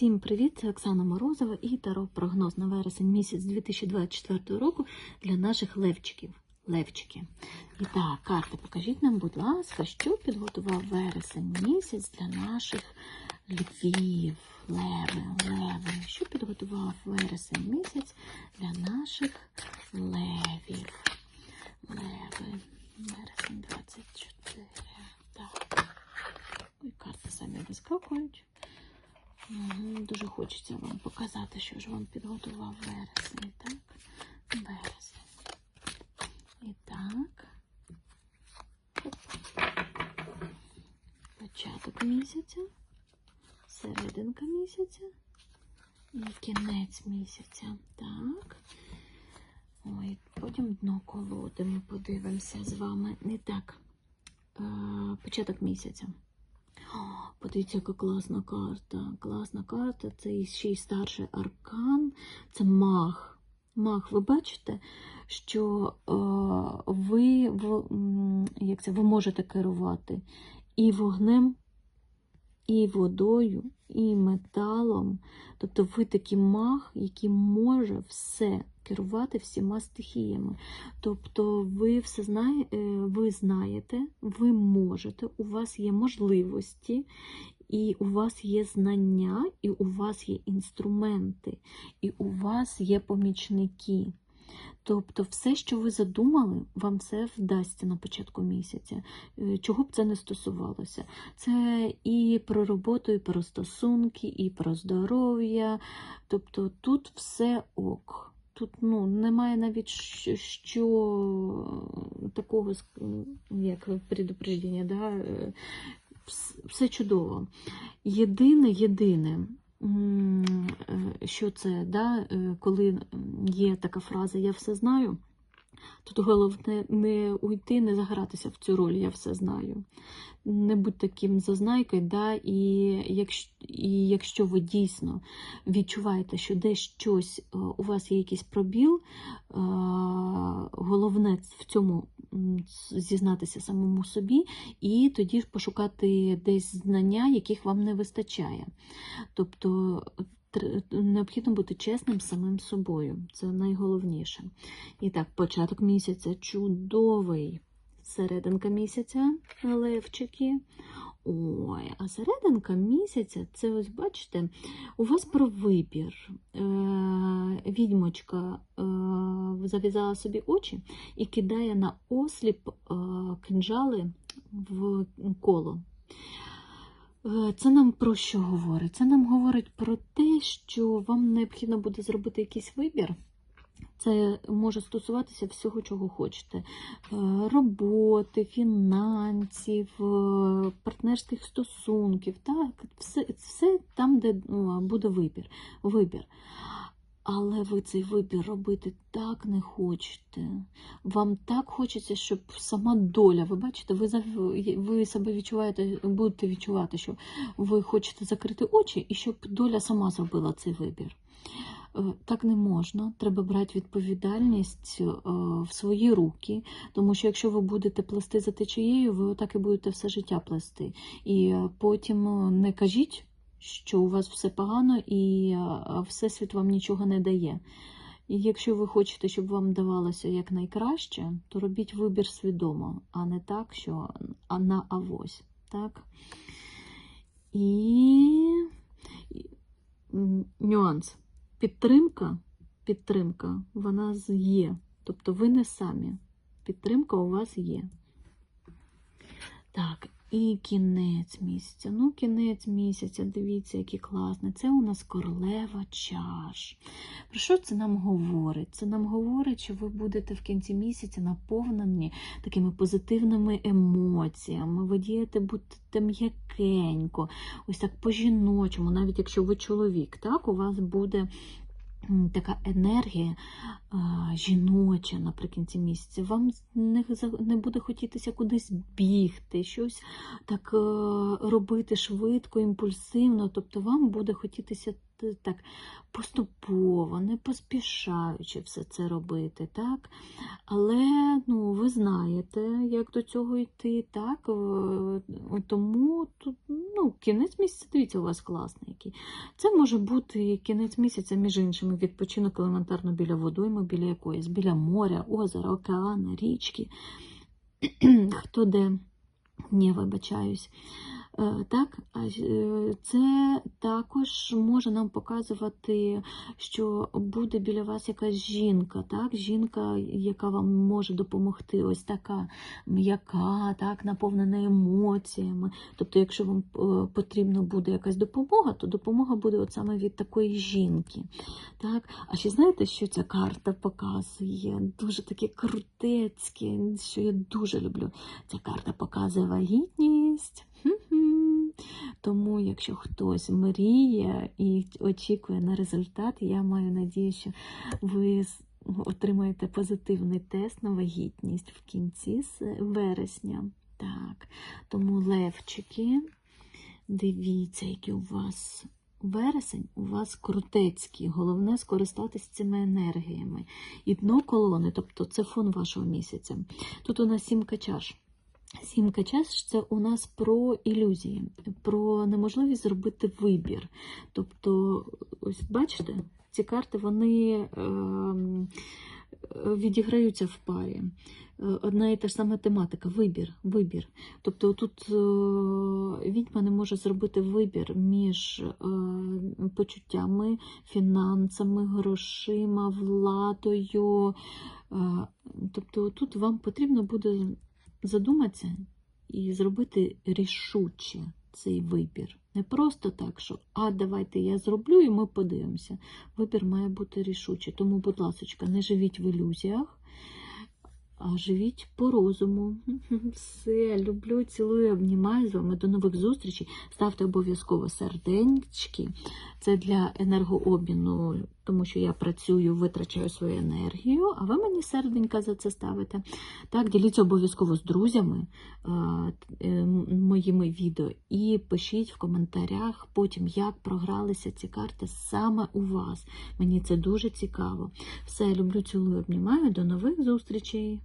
Всім привіт! Це Оксана Морозова і Таро прогноз на вересень місяць 2024 року для наших левчиків. Левчики. І так, карти, покажіть нам, будь ласка, що підготував вересень місяць для наших львів. Леви, леви. Що підготував вересень місяць для наших левів? Леви. Вересень 24. Так. Ой, карти самі вискакують. Мгм, Дуже хочеться вам показати, що ж вам підготував вересень. Так, вересень. І так. Початок місяця, серединка місяця і кінець місяця. Так. Ой, потім дно колоди ми подивимося з вами. Не так. Е, початок місяця. Подивіться, яка класна карта. Класна карта. Це ще й старший аркан. Це маг. Маг, ви бачите, що е, ви, як це, ви можете керувати і вогнем, і водою, і металом. Тобто ви такий маг, який може все керувати всіма стихіями. Тобто ви все знає, е, ви знаєте, ви можете, у вас є можливості, і у вас є знання, і у вас є інструменти, і у вас є помічники. Тобто, все, що ви задумали, вам все вдасться на початку місяця. Е, Чого б це не стосувалося? Це і про роботу, і про стосунки, і про здоров'я. Тобто тут все ок. Тут ну, немає навіть що, що такого, як предупреждення, да? е, все чудово. Єдине, єдине, е, що це, да? е, коли є така фраза Я все знаю. Тут головне не уйти, не загратися в цю роль, я все знаю. Не будь таким зазнайкою, да? і, якщо, і якщо ви дійсно відчуваєте, що десь щось е, у вас є якийсь пробіл, е, головне в цьому зізнатися самому собі, і тоді ж пошукати десь знання, яких вам не вистачає. Тобто необхідно бути чесним самим собою. Це найголовніше. І так, початок місяця чудовий. Серединка місяця, левчики. Ой, а серединка місяця, це ось бачите, у вас про вибір. Е, відьмочка е, зав'язала собі очі і кидає на осліп е, кинджали в коло. Е, Це нам про що говорить? Це нам говорить про те, що вам необхідно буде зробити якийсь вибір. Це може стосуватися всього, чого хочете: Е, роботи, фінансів, е, партнерських стосунків. Так, все, все там, де ну, буде вибір. вибір. Але ви цей вибір робити так не хочете. Вам так хочеться, щоб сама доля, ви бачите, ви, ви себе відчуваєте, будете відчувати, що ви хочете закрити очі і щоб доля сама зробила цей вибір. Е, Так не можна. Треба брати відповідальність е, в свої руки, тому що якщо ви будете плести за течією, ви так і будете все життя плести. І е, потім не кажіть, що у вас все погано і е, всесвіт вам нічого не дає. І якщо ви хочете, щоб вам давалося якнайкраще, то робіть вибір свідомо, а не так, що а на авось. Так? І нюанс. Підтримка, підтримка, вона є. Тобто ви не самі. Підтримка у вас є. Так, і кінець місяця. Ну, кінець місяця, дивіться, який класний. Це у нас королева чаш. Про що це нам говорить? Це нам говорить, що ви будете в кінці місяця наповнені такими позитивними емоціями. Ви дієте будете м'якенько, ось так по-жіночому, навіть якщо ви чоловік, так, у вас буде така енергія жіноча наприкінці місяця. Вам не, не буде хотітися кудись бігти, щось так е, робити швидко, імпульсивно. Тобто вам буде хотітися так поступово, не поспішаючи все це робити, так? Але ну, ви знаєте, як до цього йти, так? Е, Тому тут ну, кінець місяця, дивіться, у вас класний який. Це може бути кінець місяця, між іншими, відпочинок елементарно біля водойми, біля якоїсь, біля моря, озера, океана, річки. Хто де, не вибачаюсь. Е, Так, е, це також може нам показувати, що буде біля вас якась жінка, так? жінка, яка вам може допомогти, ось така м'яка, так, наповнена емоціями. Тобто, якщо вам е, потрібна буде якась допомога, то допомога буде от саме від такої жінки. Так? А ще знаєте, що ця карта показує? Дуже таке крутецьке, що я дуже люблю. Ця карта показує вагітність. Тому, якщо хтось мріє і очікує на результат, я маю надію, що ви отримаєте позитивний тест на вагітність в кінці вересня. Так, тому левчики, дивіться, які у вас вересень, у вас крутецький. Головне скористатися цими енергіями. І дно колони, тобто це фон вашого місяця. Тут у нас сімка чаш. Сімка чаш це у нас про ілюзії, про неможливість зробити вибір. Тобто, ось бачите, ці карти вони ем, відіграються в парі. Е, Одна і та ж сама тематика вибір. вибір. Тобто тут е, відьма не може зробити вибір між е, почуттями, фінансами, грошима, владою. Тобто тут вам потрібно буде задуматися і зробити рішуче цей вибір. Не просто так, що а давайте я зроблю і ми подивимося. Вибір має бути рішучий. Тому, будь ласка, не живіть в ілюзіях, а живіть по розуму. Все, люблю, цілую, обнімаю з вами. До нових зустрічей. Ставте обов'язково сердечки. Це для енергообміну, тому що я працюю, витрачаю свою енергію, а ви мені серденька за це ставите. Так, діліться обов'язково з друзями е, моїми відео і пишіть в коментарях потім, як програлися ці карти саме у вас. Мені це дуже цікаво. Все, люблю, цілую, обнімаю. До нових зустрічей!